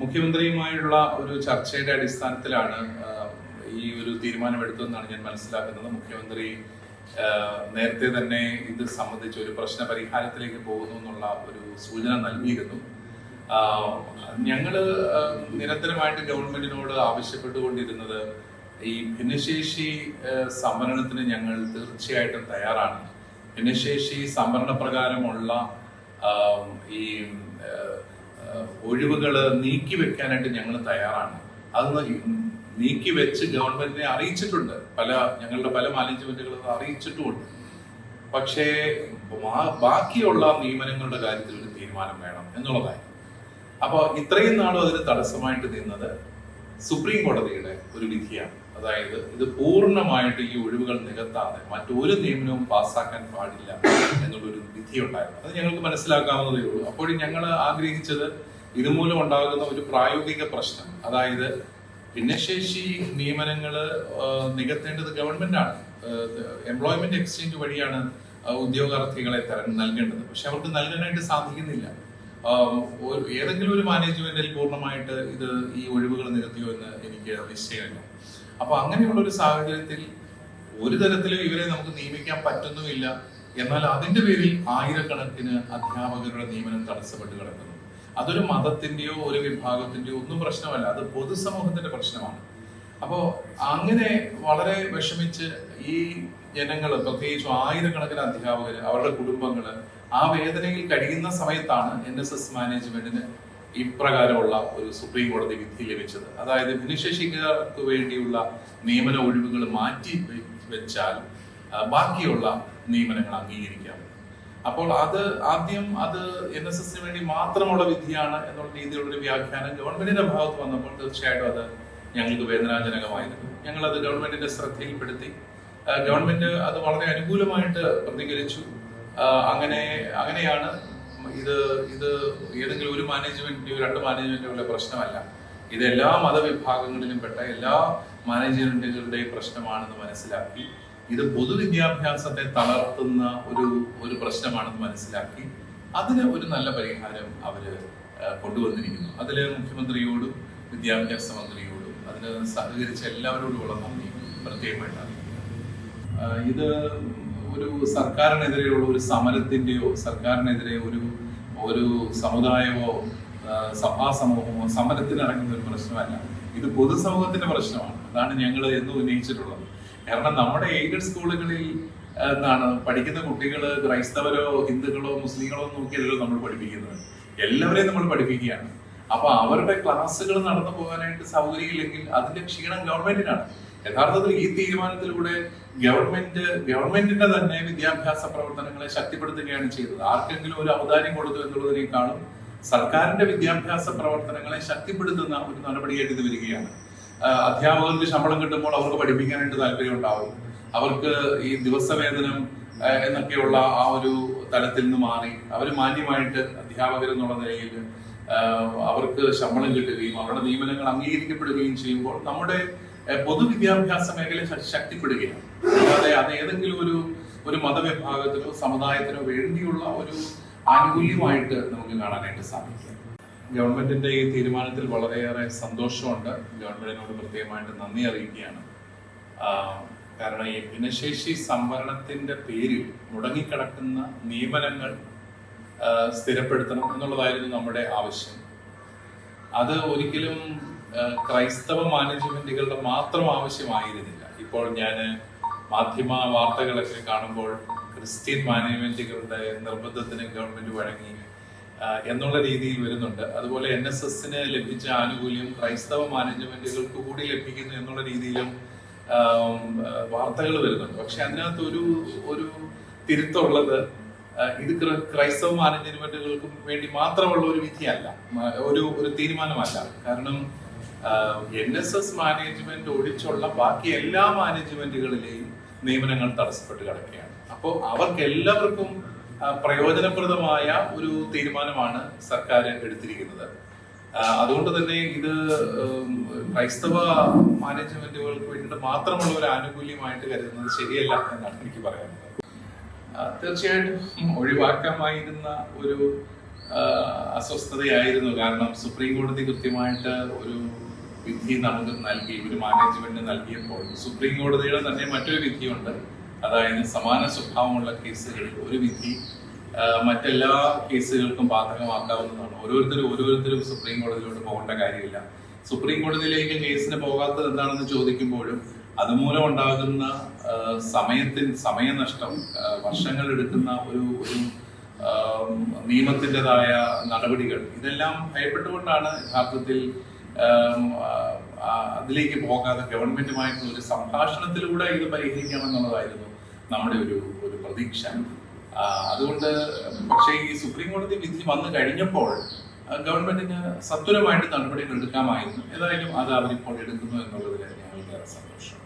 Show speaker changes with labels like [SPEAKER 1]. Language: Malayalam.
[SPEAKER 1] മുഖ്യമന്ത്രിയുമായുള്ള ഒരു ചർച്ചയുടെ അടിസ്ഥാനത്തിലാണ് ഈ ഒരു തീരുമാനമെടുത്തതെന്നാണ് ഞാൻ മനസ്സിലാക്കുന്നത്. മുഖ്യമന്ത്രി നേരത്തെ തന്നെ ഇത് സംബന്ധിച്ച് ഒരു പ്രശ്ന പരിഹാരത്തിലേക്ക് പോകുന്നു എന്നുള്ള ഒരു സൂചന നൽകിയിരുന്നു. ഞങ്ങൾ നിരന്തരമായിട്ട് ഗവൺമെന്റിനോട് ആവശ്യപ്പെട്ടുകൊണ്ടിരുന്നത് ഈ ഭിന്നശേഷി സംവരണത്തിന് ഞങ്ങൾ തീർച്ചയായിട്ടും തയ്യാറാണ്. ഭിന്നശേഷി സംവരണ പ്രകാരമുള്ള ഈ ആ, നീക്കി വെക്കാനായിട്ട് ഞങ്ങൾ തയ്യാറാണ്. അത് നീക്കി വെച്ച് ഗവൺമെന്റിനെ അറിയിച്ചിട്ടുണ്ട്. പല ഞങ്ങളുടെ പല മാനേജ്മെന്റുകളും അറിയിച്ചിട്ടുമുണ്ട്. പക്ഷേ ബാക്കിയുള്ള നിയമനങ്ങളുടെ കാര്യത്തിൽ ഒരു തീരുമാനം വേണം എന്നുള്ളതായി. അപ്പോൾ ഇത്രയും നാളും അതിന് തടസ്സമായിട്ട് നിന്നത് സുപ്രീം കോടതിയുടെ ഒരു വിധിയാണ്. അതായത് ഇത് പൂർണമായിട്ട് ഈ ഒഴിവുകൾ നികത്താതെ മറ്റൊരു നിയമനവും പാസ്സാക്കാൻ പാടില്ല എന്നുള്ളൊരു വിധി ഉണ്ടായിരുന്നു അത് ഞങ്ങൾക്ക് മനസ്സിലാക്കാവുന്നതേ ഉള്ളൂ. അപ്പോഴും ഞങ്ങൾ ആഗ്രഹിച്ചത് ഇതുമൂലം ഉണ്ടാകുന്ന ഒരു പ്രായോഗിക പ്രശ്നം. അതായത് ഭിന്നശേഷി നിയമനങ്ങൾ നികത്തേണ്ടത് ഗവൺമെന്റാണ് എംപ്ലോയ്മെന്റ് എക്സ്ചേഞ്ച് വഴിയാണ് ഉദ്യോഗാർത്ഥികളെ തര നൽകേണ്ടത്. പക്ഷെ അവർക്ക് നൽകാനായിട്ട് സാധിക്കുന്നില്ല. ഏതെങ്കിലും ഒരു മാനേജ്മെന്റിൽ പൂർണമായിട്ട് ഇത് ഈ ഒഴിവുകൾ നികത്തിയോ എന്ന് എനിക്ക് നിശ്ചയമില്ല. അപ്പൊ അങ്ങനെയുള്ള ഒരു സാഹചര്യത്തിൽ ഒരു തരത്തിലും ഇവരെ നമുക്ക് നിയമിക്കാൻ പറ്റുന്നുമില്ല. എന്നാൽ അതിന്റെ പേരിൽ ആയിരക്കണക്കിന് അധ്യാപകരുടെ നിയമനം തടസ്സപ്പെട്ട് കിടക്കുന്നു. അതൊരു മതത്തിന്റെയോ ഒരു വിഭാഗത്തിന്റെയോ ഒന്നും പ്രശ്നമല്ല. അത് പൊതുസമൂഹത്തിന്റെ പ്രശ്നമാണ്. അപ്പോ അങ്ങനെ വളരെ വിഷമിച്ച് ഈ ജനങ്ങൾ പ്രത്യേകിച്ച് ആയിരക്കണക്കിന് അധ്യാപകർ അവരുടെ കുടുംബങ്ങൾ ആ വേദനയിൽ കഴിയുന്ന സമയത്താണ് എൻ എസ് എസ് മാനേജ്മെന്റിന് ഇപ്രകാരമുള്ള ഒരു സുപ്രീം കോടതി വിധി ലഭിച്ചത്. അതായത് ഭിന്നശേഷിക്കാർക്ക് വേണ്ടിയുള്ള നിയമന ഒഴിവുകൾ മാറ്റി വെച്ചാൽ ബാക്കിയുള്ള നിയമനങ്ങൾ അംഗീകരിക്കാം. അപ്പോൾ അത് ആദ്യം അത് എൻ എസ് എസിന് വേണ്ടി മാത്രമുള്ള വിധിയാണ് എന്നുള്ള രീതിയിലുള്ള ഒരു വ്യാഖ്യാനം ഗവൺമെന്റിന്റെ ഭാഗത്ത് വന്നപ്പോൾ തീർച്ചയായിട്ടും അത് ഞങ്ങൾക്ക് വേദനാജനകമായിരുന്നു. ഞങ്ങൾ അത് ഗവൺമെന്റിന്റെ ശ്രദ്ധയിൽപ്പെടുത്തി. ഗവൺമെന്റ് അത് വളരെ അനുകൂലമായിട്ട് പ്രതികരിച്ചു. അങ്ങനെ അങ്ങനെയാണ് ഇത് ഇത് ഏതെങ്കിലും ഒരു മാനേജ്മെന്റിന്റെയോ രണ്ട് മാനേജ്മെന്റുകളുടെ പ്രശ്നമല്ല. ഇത് എല്ലാ മതവിഭാഗങ്ങളിലും പെട്ട എല്ലാ മാനേജ്മെന്റുകളുടെയും പ്രശ്നമാണെന്ന് മനസ്സിലാക്കി ഇത് പൊതുവിദ്യാഭ്യാസത്തെ തളർത്തുന്ന ഒരു ഒരു പ്രശ്നമാണെന്ന് മനസ്സിലാക്കി അതിന് ഒരു നല്ല പരിഹാരം അവർ കൊണ്ടുവന്നിരിക്കുന്നു. അതിൽ മുഖ്യമന്ത്രിയോടും വിദ്യാഭ്യാസ മന്ത്രിയോടും അതിന് സഹകരിച്ച എല്ലാവരോടുമുള്ള നന്ദി പ്രത്യേകമായിട്ട് ഇത് ഒരു സർക്കാരിനെതിരെയുള്ള ഒരു സമരത്തിന്റെയോ സർക്കാരിനെതിരെ ഒരു ഒരു സമുദായമോ സഭാ സമൂഹമോ സമരത്തിനിറങ്ങുന്ന ഒരു പ്രശ്നമല്ല. ഇത് പൊതുസമൂഹത്തിന്റെ പ്രശ്നമാണ്. അതാണ് ഞങ്ങൾ എന്നും ഉന്നയിച്ചിട്ടുള്ളത്. കാരണം നമ്മുടെ എയ്ഡഡ് സ്കൂളുകളിൽ എന്താണ് പഠിക്കുന്ന കുട്ടികൾ ക്രൈസ്തവരോ ഹിന്ദുക്കളോ മുസ്ലിങ്ങളോ നോക്കിയല്ലോ നമ്മൾ പഠിപ്പിക്കുന്നത്. എല്ലാവരെയും നമ്മൾ പഠിപ്പിക്കുകയാണ്. അപ്പൊ അവരുടെ ക്ലാസ്സുകൾ നടന്നു പോകാനായിട്ട് സൗകര്യമില്ലെങ്കിൽ അതിന്റെ ക്ഷീണം ഗവൺമെന്റിനാണ്. യഥാർത്ഥത്തിൽ ഈ തീരുമാനത്തിലൂടെ ഗവൺമെന്റ് ഗവൺമെന്റിന്റെ തന്നെ വിദ്യാഭ്യാസ പ്രവർത്തനങ്ങളെ ശക്തിപ്പെടുത്തുകയാണ് ചെയ്തത്. ആർക്കെങ്കിലും ഒരു അവതാരം കൊടുത്തു എന്നുള്ളതിനേക്കാളും സർക്കാരിന്റെ വിദ്യാഭ്യാസ പ്രവർത്തനങ്ങളെ ശക്തിപ്പെടുത്തുന്ന ഒരു നടപടിയായിട്ട് ഇത് വരികയാണ്. അധ്യാപകർക്ക് ശമ്പളം കിട്ടുമ്പോൾ അവർക്ക് പഠിപ്പിക്കാനായിട്ട് താല്പര്യം ഉണ്ടാവും. അവർക്ക് ഈ ദിവസവേതനം എന്നൊക്കെയുള്ള ആ ഒരു തലത്തിൽ നിന്ന് മാറി. അവർ മാന്യമായിട്ട് അധ്യാപകർ എന്നുള്ള നിലയിൽ അവർക്ക് ശമ്പളം കിട്ടുകയും അവരുടെ നിയമനങ്ങൾ അംഗീകരിക്കപ്പെടുകയും ചെയ്യുമ്പോൾ നമ്മുടെ പൊതുവിദ്യാഭ്യാസ മേഖല ശക്തിപ്പെടുകയാണ്. അല്ലാതെ അത് ഏതെങ്കിലും ഒരു ഒരു മതവിഭാഗത്തിനോ സമുദായത്തിനോ വേണ്ടിയുള്ള ഒരു ആനുകൂല്യമായിട്ട് നമുക്ക് കാണാനായിട്ട് സാധിക്കും ഗവൺമെന്റിന്റെ ഈ തീരുമാനത്തിൽ വളരെയേറെ സന്തോഷമുണ്ട്. ഗവൺമെന്റിനോട് പ്രത്യേകമായിട്ട് നന്ദി അറിയിക്കുകയാണ്. കാരണം ഈ ഭിന്നശേഷി സംവരണത്തിന്റെ പേരിൽ മുടങ്ങിക്കിടക്കുന്ന നിയമനങ്ങൾ സ്ഥിരപ്പെടുത്തണം എന്നുള്ളതായിരുന്നു നമ്മുടെ ആവശ്യം. അത് ഒരിക്കലും ക്രൈസ്തവ മാനേജ്മെന്റുകളുടെ മാത്രം ആവശ്യമായിരുന്നില്ല. ഇപ്പോൾ ഞാൻ മാധ്യമ വാർത്തകളൊക്കെ കാണുമ്പോൾ ക്രിസ്ത്യൻ മാനേജ്മെന്റുകളുടെ നിർബന്ധത്തിന് ഗവൺമെന്റ് വഴങ്ങി എന്നുള്ള രീതിയിൽ വരുന്നുണ്ട്. അതുപോലെ എൻ എസ് എസിന് ലഭിച്ച ആനുകൂല്യം ക്രൈസ്തവ മാനേജ്മെന്റുകൾക്ക് കൂടി ലഭിക്കുന്നു എന്നുള്ള രീതിയിലും വാർത്തകൾ വരുന്നുണ്ട്. പക്ഷെ അതിനകത്ത് ഒരു ഒരു തിരുത്തുള്ളത് ഇത് ക്ര- ക്രൈസ്തവ മാനേജ്മെന്റുകൾക്കും വേണ്ടി മാത്രമുള്ള ഒരു വിധിയല്ല. ഒരു ഒരു തീരുമാനമല്ല. കാരണം എൻ എസ് എസ് മാനേജ്മെന്റ് ഒഴിച്ചുള്ള ബാക്കി എല്ലാ മാനേജ്മെന്റുകളിലെയും നിയമനങ്ങൾ തടസ്സപ്പെട്ട് കിടക്കുകയാണ്. അപ്പോൾ അവർക്ക് എല്ലാവർക്കും പ്രയോജനപ്രദമായ ഒരു തീരുമാനമാണ് സർക്കാർ എടുത്തിരിക്കുന്നത്. അതുകൊണ്ട് തന്നെ ഇത് ക്രൈസ്തവ മാനേജ്മെന്റുകൾക്ക് വേണ്ടിയിട്ട് മാത്രമുള്ള ഒരു ആനുകൂല്യമായിട്ട് കരുതുന്നത് ശരിയല്ല എന്നാണ് എനിക്ക് പറയാനുള്ളത്. തീർച്ചയായിട്ടും ഒഴിവാക്കാമായിരുന്ന ഒരു അസ്വസ്ഥതയായിരുന്നു. കാരണം സുപ്രീം കോടതി കൃത്യമായിട്ട് ഒരു വിധി നമുക്ക് നൽകി ഒരു മാനേജ്മെന്റ് നൽകിയപ്പോൾ സുപ്രീം കോടതിയുടെ തന്നെ മറ്റൊരു വിധിയുണ്ട്. അതായത് സമാന സ്വഭാവമുള്ള കേസുകളിൽ ഒരു വിധി മറ്റെല്ലാ കേസുകൾക്കും ബാധകമാക്കാവുന്നതാണ് ഓരോരുത്തരും ഓരോരുത്തരും സുപ്രീം കോടതിയിലോട്ട് പോകേണ്ട കാര്യമില്ല. സുപ്രീം കോടതിയിലേക്ക് കേസിന് പോകാത്തത് എന്താണെന്ന് ചോദിക്കുമ്പോഴും അതുമൂലം ഉണ്ടാകുന്ന സമയത്തിന് സമയനഷ്ടം വർഷങ്ങൾ എടുക്കുന്ന ഒരു ഒരു നിയമത്തിന്റെതായ നടപടികൾ ഇതെല്ലാം ഭയപ്പെട്ടുകൊണ്ടാണ് യഥാർത്ഥത്തിൽ അതിലേക്ക് പോകാതെ ഗവൺമെന്റുമായിട്ടുള്ള ഒരു സംഭാഷണത്തിലൂടെ ഇത് പരിഹരിക്കാമെന്നുള്ളതായിരുന്നു നമ്മുടെ ഒരു ഒരു പ്രതീക്ഷ. അതുകൊണ്ട് പക്ഷേ ഈ സുപ്രീം കോടതി വിധി വന്നു കഴിഞ്ഞപ്പോൾ ഗവൺമെന്റിന് സത്വരമായിട്ട് നടപടികൾ എടുക്കാമായിരുന്നു. ഏതായാലും അത് അവരിപ്പോൾ എടുക്കുന്നു എന്നുള്ളതിൽ ഞങ്ങൾക്ക് സന്തോഷം.